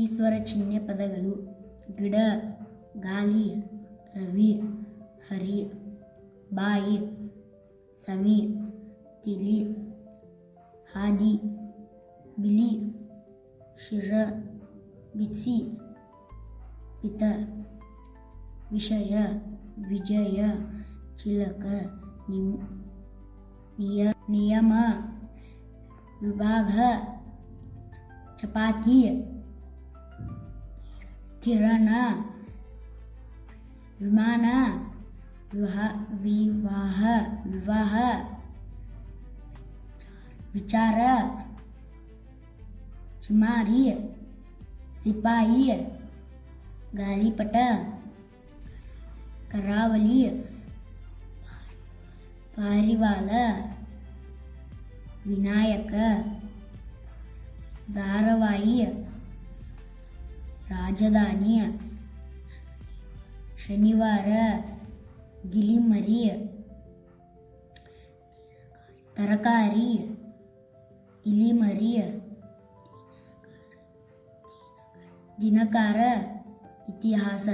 ಈಶ್ವರ ಚಿಹ್ನೆ ಪದಗಳು ಗಿಡ ಗಾಲಿ ರವಿ, ಹರಿ, ಬಾಯಿ, ಸವಿ, ತಿಳಿ, ಹಾದಿ, ಬಿಳಿ, ಶಿರ, ಬಿಸಿ, ಪಿತ, ವಿಷಯ, ವಿಜಯ, ಚಿಲಕ ನಿಯ, ನಿಯಮ, ವಿಭಾಗ, ಚಪಾತಿ ಕಿರಣ ವಿಮಾನ ವಿವಾಹ ವಿವಾಹ ವಿವಾಹ ವಿಚಾರ ಚಿಮಾರಿ ಸಿಪಾಯಿ ಗಾಳಿಪಟ ಕರಾವಳಿ ಪಾರಿವಾಳ ವಿನಾಯಕ ಧಾರಾವಾಹಿ ರಾಜಧಾನಿ ಶನಿವಾರ ಗಿಲಿಮರಿ ತರಕಾರಿ ಇಲಿಮರಿ ದಿನಕಾರ ಇತಿಹಾಸ.